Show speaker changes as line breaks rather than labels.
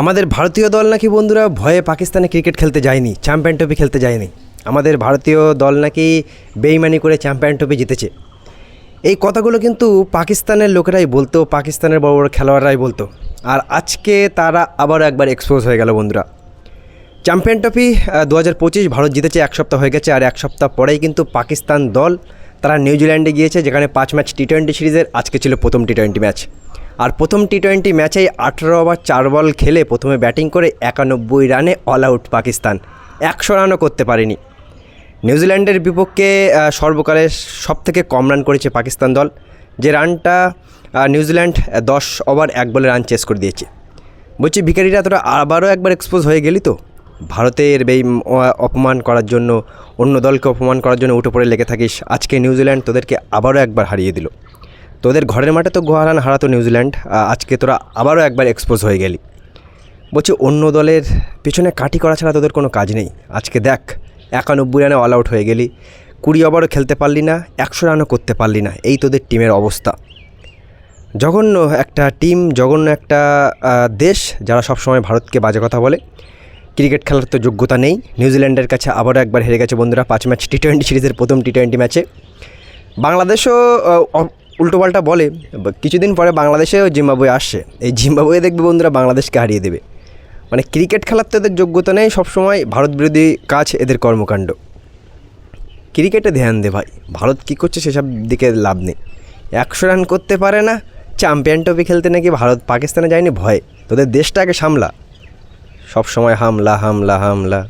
আমাদের ভারতীয় দল নাকি বন্ধুরা ভয়ে পাকিস্তানে ক্রিকেট খেলতে যায়নি চ্যাম্পিয়ন ট্রফি খেলতে যায়নি। আমাদের ভারতীয় দল নাকি বেইমানি করে চ্যাম্পিয়ন ট্রফি জিতেছে। এই কথাগুলো কিন্তু পাকিস্তানের লোকেরাই বলতো, পাকিস্তানের বড় বড় খেলোয়াড়রাই বলতো। আর আজকে তারা আবারও একবার এক্সপোজ হয়ে গেল বন্ধুরা। চ্যাম্পিয়ন ট্রফি দু হাজার পঁচিশ ভারত জিতেছে, এক সপ্তাহ হয়ে গেছে, আর এক সপ্তাহ পরেই কিন্তু পাকিস্তান দল তারা নিউজিল্যান্ডে গিয়েছে, যেখানে পাঁচ ম্যাচ টি টোয়েন্টি সিরিজের আজকে ছিল প্রথম টি টোয়েন্টি ম্যাচ আর প্রথম টি টোয়েন্টি ম্যাচেই আঠেরো ওভার চার বল খেলে প্রথমে ব্যাটিং করে একানব্বই রানে অল আউট পাকিস্তান। একশো রানও করতে পারেনি। নিউজিল্যান্ডের বিপক্ষে সর্বকালের সবথেকে কম রান করেছে পাকিস্তান দল, যে রানটা নিউজিল্যান্ড দশ ওভার এক বলে রান চেস করে দিয়েছে। বলছি, ভিখারিরা তোরা আবারও একবার এক্সপোজ হয়ে গেলি তো? ভারতের বেই অপমান করার জন্য, অন্য দলকে অপমান করার জন্য উঠে পড়ে লেগে থাকিস। আজকে নিউজিল্যান্ড তোদেরকে আবারও একবার হারিয়ে দিল। তোদের ঘরের মাঠে তো গোহারান হারাতো নিউজিল্যান্ড আজকে তোরা আবারও একবার এক্সপোজ হয়ে গেলি। বলছি, অন্য দলের পেছনে কাটি করা ছাড়া তোদের কোনো কাজ নেই। আজকে দেখ, একানব্বই রানে অল আউট হয়ে গেলি। কুড়ি ওভারও খেলতে পারলি না, একশো রানও করতে পারলি না। এই তোদের টিমের অবস্থা। জঘন্য একটা টিম জঘন্য একটা দেশ যারা সবসময় ভারতকে বাজে কথা বলে। ক্রিকেট খেলার তো যোগ্যতা নেই। নিউজিল্যান্ডের কাছে আবারও একবার হেরে গেছে বন্ধুরা পাঁচ ম্যাচ টি টোয়েন্টি সিরিজের প্রথম টি টোয়েন্টি ম্যাচে। বাংলাদেশও উল্টোপাল্টা বলে কিছুদিন পরে বাংলাদেশেও জিম্বাবুয়ে আসছে। এই জিম্বাবুয়ে দেখবে বন্ধুরা বাংলাদেশকে হারিয়ে দেবে। মানে ক্রিকেট খেলার তো এদের যোগ্যতা নেই সবসময়, ভারত বিরোধী কাজ এদের কর্মকাণ্ড। ক্রিকেটে ধ্যান দে ভাই, ভারত কী করছে সেসব দিকে লাভ নেই। একশো রান করতে পারে না, চ্যাম্পিয়ন ট্রফি খেলতে নাকি ভারত পাকিস্তানে যায়নি, ভয়। তোদের দেশটাকে সামলা। সব সময় হামলা হামলা হামলা।